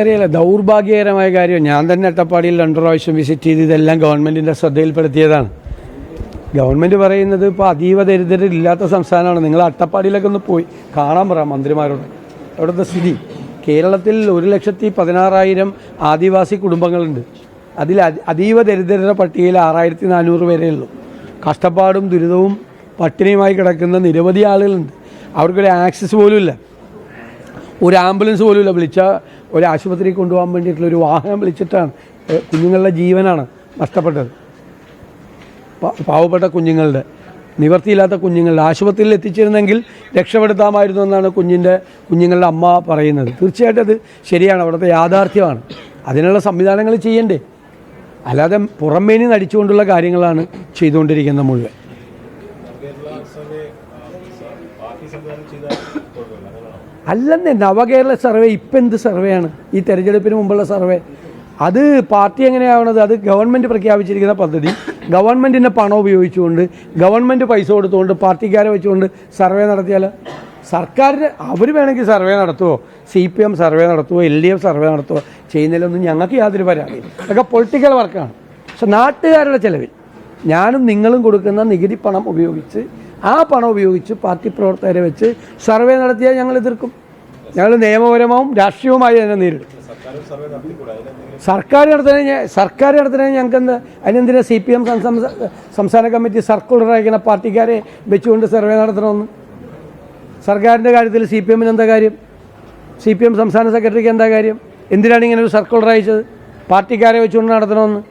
അറിയില്ല ദൗർഭാഗ്യകരമായ കാര്യം. ഞാൻ തന്നെ അട്ടപ്പാടിയിൽ രണ്ടു പ്രാവശ്യം വിസിറ്റ് ചെയ്ത് ഇതെല്ലാം ഗവൺമെന്റിന്റെ ശ്രദ്ധയിൽപ്പെടുത്തിയതാണ്. ഗവൺമെന്റ് പറയുന്നത് ഇപ്പോൾ അതീവ ദരിദ്രരില്ലാത്ത സംസ്ഥാനമാണ്. നിങ്ങൾ അട്ടപ്പാടിയിലൊക്കെ ഒന്ന് പോയി കാണാൻ പറയാം മന്ത്രിമാരോട്. അവിടുത്തെ സ്ഥിതി. കേരളത്തിൽ ഒരു ലക്ഷത്തി പതിനാറായിരം ആദിവാസി കുടുംബങ്ങളുണ്ട്. അതിൽ അതി- അതീവ ദരിദ്രരുടെ പട്ടികയിൽ ആറായിരത്തി നാനൂറ് ഉള്ളൂ. കഷ്ടപ്പാടും ദുരിതവും പട്ടിണിയുമായി കിടക്കുന്ന നിരവധി ആളുകളുണ്ട്. അവർക്കൊരു ആക്സസ് പോലും ഇല്ല ഒരു ആംബുലൻസ് പോലും ഇല്ല വിളിച്ച ഒരു ആശുപത്രി കൊണ്ടുപോകാൻ വേണ്ടിയിട്ടുള്ള ഒരു വാഹനം വിളിച്ചിട്ടാണ് കുഞ്ഞുങ്ങളുടെ ജീവനാണ് നഷ്ടപ്പെട്ടത്. പാവപ്പെട്ട കുഞ്ഞുങ്ങളുടെ നിവർത്തിയില്ലാത്ത കുഞ്ഞുങ്ങളുടെ ആശുപത്രിയിൽ എത്തിച്ചിരുന്നെങ്കിൽ രക്ഷപ്പെടുത്താമായിരുന്നു എന്നാണ് കുഞ്ഞിന്റെ കുഞ്ഞുങ്ങളുടെ അമ്മ പറയുന്നത്. തീർച്ചയായിട്ടും അത് ശരിയാണ് അവിടുത്തെ യാഥാർത്ഥ്യമാണ്. അതിനുള്ള സംവിധാനങ്ങൾ ചെയ്യണ്ടേ? അല്ലാതെ പുറമേനി നടിച്ചുകൊണ്ടുള്ള കാര്യങ്ങളാണ് ചെയ്തുകൊണ്ടിരിക്കുന്നത് മുഴുവൻ. അല്ലെന്നേ നവകേരള സർവേ ഇപ്പം എന്ത് സർവേയാണ് ഈ തെരഞ്ഞെടുപ്പിന് മുമ്പുള്ള സർവേ. അത് പാർട്ടി എങ്ങനെയാവണത്? അത് ഗവൺമെന്റ് പ്രഖ്യാപിച്ചിരിക്കുന്ന പദ്ധതി. ഗവൺമെന്റിന്റെ പണം ഉപയോഗിച്ചുകൊണ്ട് ഗവൺമെന്റ് പൈസ കൊടുത്തുകൊണ്ട് പാർട്ടിക്കാരെ വെച്ചുകൊണ്ട് സർവേ നടത്തിയാൽ സർക്കാരിന് അവർ വേണമെങ്കിൽ സർവേ നടത്തുമോ സി പി എം സർവേ നടത്തുമോ എൽ ഡി എഫ് സർവേ നടത്തുമോ ചെയ്യുന്നതിലൊന്നും ഞങ്ങൾക്ക് യാതൊരു പരാതി അതൊക്കെ പൊളിറ്റിക്കൽ വർക്കാണ്. പക്ഷെ നാട്ടുകാരുടെ ചിലവിൽ ഞാനും നിങ്ങളും കൊടുക്കുന്ന നികുതി പണം ഉപയോഗിച്ച് ആ പണം ഉപയോഗിച്ച് പാർട്ടി പ്രവർത്തകരെ വെച്ച് സർവേ നടത്തിയാൽ ഞങ്ങൾ എതിർക്കും. ഞങ്ങൾ നിയമപരമാവും രാഷ്ട്രീയവുമായി അതിനെ നേരിടും. സർക്കാർ നടത്തുന്ന സർക്കാർ നടത്തുന്ന ഞങ്ങൾക്ക് എന്ത്? അതിനെന്തിനാ സി പി എം സംസ്ഥാന കമ്മിറ്റി സർക്കുലർ അയക്കുന്ന പാർട്ടിക്കാരെ വെച്ചുകൊണ്ട് സർവേ നടത്തണമെന്ന്? സർക്കാരിന്റെ കാര്യത്തിൽ സി പി എമ്മിന് എന്താ കാര്യം? സി പി എം സംസ്ഥാന സെക്രട്ടറിക്ക് എന്താ കാര്യം? എന്തിനാണ് ഇങ്ങനെ ഒരു സർക്കുലർ അയച്ചത് പാർട്ടിക്കാരെ വെച്ചുകൊണ്ട് നടത്തണമെന്ന്?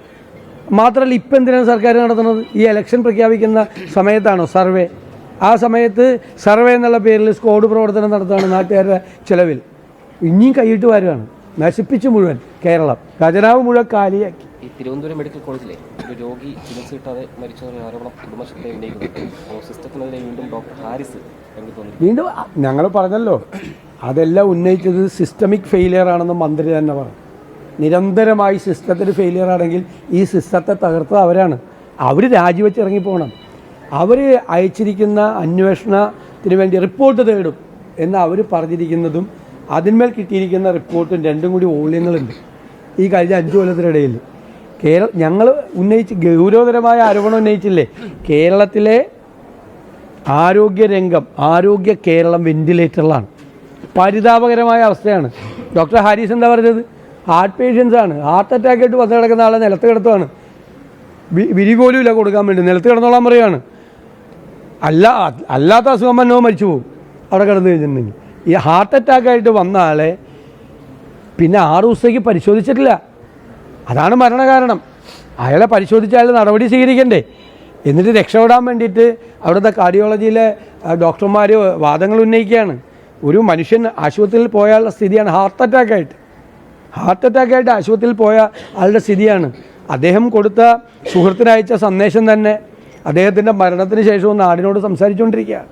മാത്രമല്ല ഇപ്പം എന്തിനാണ് സർക്കാർ നടത്തുന്നത്? ഈ ഇലക്ഷൻ പ്രഖ്യാപിക്കുന്ന സമയത്താണോ സർവേ? ആ സമയത്ത് സർവേ എന്നുള്ള പേരിൽ സ്കോഡ് പ്രവർത്തനം നടത്തുകയാണ് നാട്ടുകാരുടെ ചിലവിൽ. ഇനിയും കൈയിട്ട് വരുവാണ് നശിപ്പിച്ചു മുഴുവൻ കേരളം. ഖജനാവ് മുഴുവൻ കാലിയാക്കി. ഈ തിരുവനന്തപുരം മെഡിക്കൽ കോളേജിലെ ഒരു രോഗി ചികിത്സ കിട്ടാതെ ആരോപണം സിസ്റ്റത്തിനെതിരെ വീണ്ടും ഡോക്ടർ ഹാരിസ് വീണ്ടും ഞങ്ങൾ പറഞ്ഞല്ലോ അതെല്ലാം ഉന്നയിച്ചത് സിസ്റ്റമിക് ഫെയിലിയർ ആണെന്ന് മന്ത്രി തന്നെ പറഞ്ഞു. നിരന്തരമായി സിസ്റ്റത്തിൽ ഫെയിലിയർ ആണെങ്കിൽ ഈ സിസ്റ്റത്തെ തകർത്തത് അവരാണ്. അവർ രാജിവെച്ച് ഇറങ്ങിപ്പോകണം അവർ അയച്ചിരിക്കുന്ന അന്വേഷണത്തിന് വേണ്ടി റിപ്പോർട്ട് തേടും എന്ന് അവർ പറഞ്ഞിരിക്കുന്നതും അതിന്മേൽ കിട്ടിയിരിക്കുന്ന റിപ്പോർട്ടും രണ്ടും കൂടി ഓള്യങ്ങളുണ്ട്. ഈ കഴിഞ്ഞ അഞ്ചു കൊല്ലത്തിനിടയിൽ കേരള ഞങ്ങൾ ഉന്നയിച്ച് ഗൗരവതരമായ ആരോപണം ഉന്നയിച്ചില്ലേ? കേരളത്തിലെ ആരോഗ്യരംഗം ആരോഗ്യ കേരളം വെന്റിലേറ്ററിലാണ് പരിതാപകരമായ അവസ്ഥയാണ്. ഡോക്ടർ ഹാരിസ് എന്താ പറഞ്ഞത്? ഹാർട്ട് പേഷ്യൻസ് ആണ്. ഹാർട്ട് അറ്റാക്ക് ആയിട്ട് വന്ന് കിടക്കുന്ന ആളെ നിലത്ത് കിടത്തുവാണ്. വിരി പോലും ഇല്ല കൊടുക്കാൻ വേണ്ടി. നിലത്ത് കിടന്നോളാൻ പറയുകയാണ് അല്ല അല്ലാത്ത അസുഖം വന്നോ മരിച്ചു പോകും. അവിടെ കിടന്നു കഴിഞ്ഞിട്ടുണ്ടെങ്കിൽ. ഈ ഹാർട്ട് അറ്റാക്ക് ആയിട്ട് വന്ന ആളെ പിന്നെ ആറു ദിവസത്തേക്ക് പരിശോധിച്ചിട്ടില്ല. അതാണ് മരണകാരണം. അയാളെ പരിശോധിച്ച് അയാൾ നടപടി സ്വീകരിക്കണ്ടേ. എന്നിട്ട് രക്ഷപ്പെടാൻ വേണ്ടിയിട്ട് അവിടുത്തെ കാർഡിയോളജിയിലെ ഡോക്ടർമാർ വാദങ്ങൾ ഉന്നയിക്കുകയാണ്. ഒരു മനുഷ്യൻ ആശുപത്രിയിൽ പോയാലുള്ള സ്ഥിതിയാണ് ഹാർട്ട് അറ്റാക്കായിട്ട് ഹാർട്ട് അറ്റാക്കായിട്ട് ആശുപത്രിയിൽ പോയ ആളുടെ സ്ഥിതിയാണ്. അദ്ദേഹം കൊടുത്ത സുഹൃത്തിനയച്ച സന്ദേശം തന്നെ അദ്ദേഹത്തിന്റെ മരണത്തിന് ശേഷവും നാടിനോട് സംസാരിച്ചുകൊണ്ടിരിക്കുകയാണ്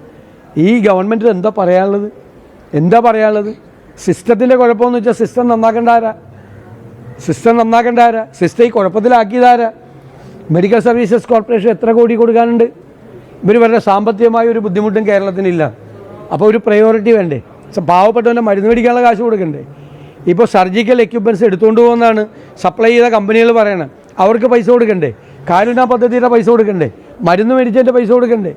ഈ ഗവൺമെന്റ് എന്താ പറയാനുള്ളത്? എന്താ പറയാനുള്ളത്? സിസ്റ്റത്തിന്റെ കുഴപ്പമെന്ന് വെച്ചാൽ സിസ്റ്റം നന്നാക്കേണ്ട ആരാ? സിസ്റ്റം നന്നാക്കേണ്ട ആരാ? സിസ്റ്റം ഈ കുഴപ്പത്തിലാക്കിയതാരാ? മെഡിക്കൽ സർവീസസ് കോർപ്പറേഷൻ എത്ര കോടി കൊടുക്കാനുണ്ട്? ഇവർ വളരെ സാമ്പത്തികമായ ഒരു ബുദ്ധിമുട്ടും കേരളത്തിനില്ല. അപ്പോൾ ഒരു പ്രയോറിറ്റി വേണ്ടേ? പാവപ്പെട്ടവന്റെ മരുന്ന് മേടിക്കാനുള്ള കാശ് കൊടുക്കണ്ടേ? ഇപ്പോൾ സർജിക്കൽ എക്യുപ്മെന്റ്സ് എടുത്തുകൊണ്ട് പോകുന്നതാണ് സപ്ലൈ ചെയ്ത കമ്പനികൾ പറയണം. അവർക്ക് പൈസ കൊടുക്കണ്ടേ? കാരുണ്യ പദ്ധതിയുടെ പൈസ കൊടുക്കണ്ടേ? മരുന്ന് മേടിച്ചതിന്റെ പൈസ കൊടുക്കണ്ടേ?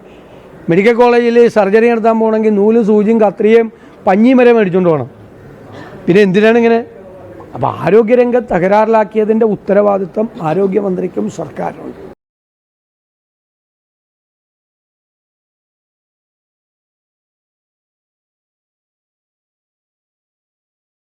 മെഡിക്കൽ കോളേജിൽ സർജറി നടത്താൻ പോകണമെങ്കിൽ നൂൽ സൂചിയും കത്രിയും പഞ്ഞിയും വരെ മേടിച്ചുകൊണ്ട് പോകണം. പിന്നെ എന്തിനാണ് ഇങ്ങനെ? അപ്പോൾ ആരോഗ്യരംഗം തകരാറിലാക്കിയതിന്റെ ഉത്തരവാദിത്വം ആരോഗ്യമന്ത്രിക്കും സർക്കാരിനുണ്ട്